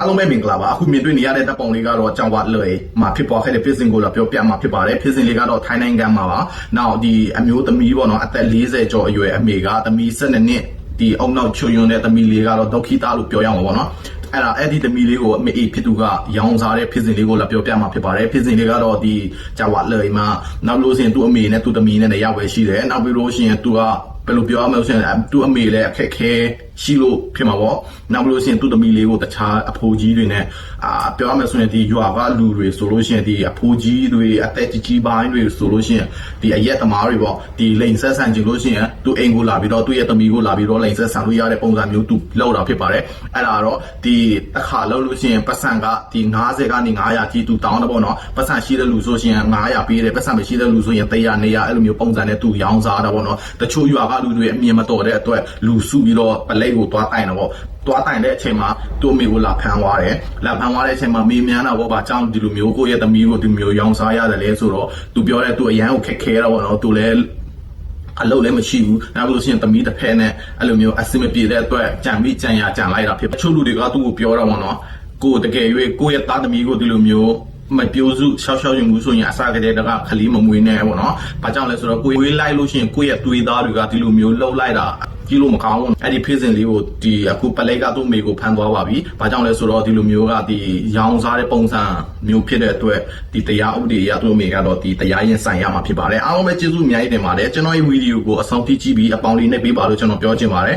အားလုံးပဲမင်္ဂလာပါအခုမြင်တွေ့နေရတဲ့တပ်ပုံလေးကတော့ကြောင်ဝါလွယ်မှာဖြစ်ပေါ်ခဲ့တဲ့ဖြစ်စဉ်ကိုလည်းပြောပြမှာဖြစ်ပါတယ်ဖြစ်စဉ်လေးကတော့ထိုင်းနိုင်ငံမှာပါနောက်ဒီအမျိုးသမီးပေါ့နော်အသက်40ကျော်အရွယ်အမေကသမီး12နှစ်ဒီအုံနောက်ချွန်ယွန်းတဲ့သမီးလေးကတော့ဒုက္ခိတလို့ပြောရမှာပေါ့နော် အဲ့ဒါအဲ့ဒီသမီးလေးကိုအမေအေးဖြစ်သူကရောင်းစားတဲ့ဖြစ်စဉ်လေးကိုလည်းပြောပြမှာဖြစ်ပါတယ်ဖြစ်စဉ်လေးကတော့ဒီကြောင်ဝါလွယ်မှာနောက်လို့ရှိရင်သူ့အမေနဲ့သူ့သမီးနဲ့လည်းရောက်ပဲရှိတယ်နောက်ပြီးလို့ရှိရင်သူကဘယ်လိုပြောရမလဲဆိုရင်သူ့အမေလည်းအခက်ခဲရှိလို့ဖြစ်မှာပေါ့နောက်ပြီးလို့ရှိရင်သူ့သမီးလေးကိုတခြားအဖိုးကြီးတွေနဲ့အာပြောရမယ်ဆိုရင်ဒီရွာကလူတွေဆိုလို့ရှိရင်ဒီအဖိုးကြီးတွေအသက်ကြီးကြီးပိုင်းတွေဆိုလို့ရှိရင်ဒီအရက်သမားတွေပေါ့ဒီလိန်ဆက်ဆန်ကြည့်လို့ရှိရင်သူအိမ်ကိုလာပြီးတော့သူ့ရဲ့သမီးကိုလာပြီးတော့လိန်ဆက်ဆန်လို့ရတဲ့ပုံစံမျိုးသူလောက်တာဖြစ်ပါတယ်အဲ့ဒါတော့ဒီတစ်ခါလောက်လို့ရှိရင်ပတ်စံကဒီ90ကနေ900ကြီးသူတောင်းတယ်ပေါ့နော်ပတ်စံရှိတဲ့လူဆိုရှင်900ပေးတယ်ပတ်စံမရှိတဲ့လူဆိုရင်100 200အဲ့လိုမျိုးပုံစံနဲ့သူရောင်းစားတာပေါ့နော်တချို့ရွာကလူတွေအမြင်မတော်တဲ့အတွက်လူစုပြီးတော့ပလိတ်ကိုသွားတိုင်တော့ပေါ့သွားတိုင်တဲ့အချိန်မှာသူ့အမေကိုလာဖမ်းသွားတယ်လာဖမ်းသွားတဲ့အချိန်မှာမေးမြန်းတာပေါ့ဗာအကြောင်းဒီလိုမျိုးကိုယ့်ရဲ့သမီးကိုဒီမျိုးရောင်းစားရတယ်လဲဆိုတော့သူပြောတဲ့သူအရန်ကိုခက်ခဲတာပေါ့နော်သူလည်း အလုပ်လည်းမရှိဘူး။နောက်လို့ရှိရင်သမီးတစ်ဖက်နဲ့အဲ့လိုမျိုးအဆင်မပြေတဲ့အတွက်ကြံပြီးကြံရကြံလိုက်တာဖြစ်။အချို့လူတွေကသူ့ကိုပြောတော့မှာနော်။ကိုယ်တကယ်၍ကိုယ့်ရဲ့သားသမီးကိုဒီလိုမျိုးမပြိုးစုရှောက်ရှောက်ရင်ဘူးဆိုရင်အစားကလေးတကခလီမမွေးနဲ့ပေါ့နော်။ဘာကြောင့်လဲဆိုတော့ကိုယ်ဝေးလိုက်လို့ရှိရင်ကိုယ့်ရဲ့သွေးသားတွေကဒီလိုမျိုးလှုပ်လိုက်တာ ကြည့်လို့မကောင်းဘူး။အဲ့ဒီဖေးစင်လေးကိုဒီအခုပလိတ်ကသူ့မိကိုဖမ်းသွားပါပြီ။ဘာကြောင့်လဲဆိုတော့ဒီလိုမျိုးကဒီရောင်စားတဲ့ပုံစံမျိုးဖြစ်တဲ့အတွက်ဒီတရားဥပဒေအရသူ့မိကတော့ဒီတရားရင်ဆိုင်ရမှာဖြစ်ပါတယ်။အားလုံးပဲကျေးဇူးအများကြီးတင်ပါတယ်။ကျွန်တော်ရဲ့ဗီဒီယိုကိုအဆုံးထိကြည့်ပြီးအပေါင်းလေးနဲ့ပေးပါလို့ကျွန်တော်ပြောချင်ပါတယ်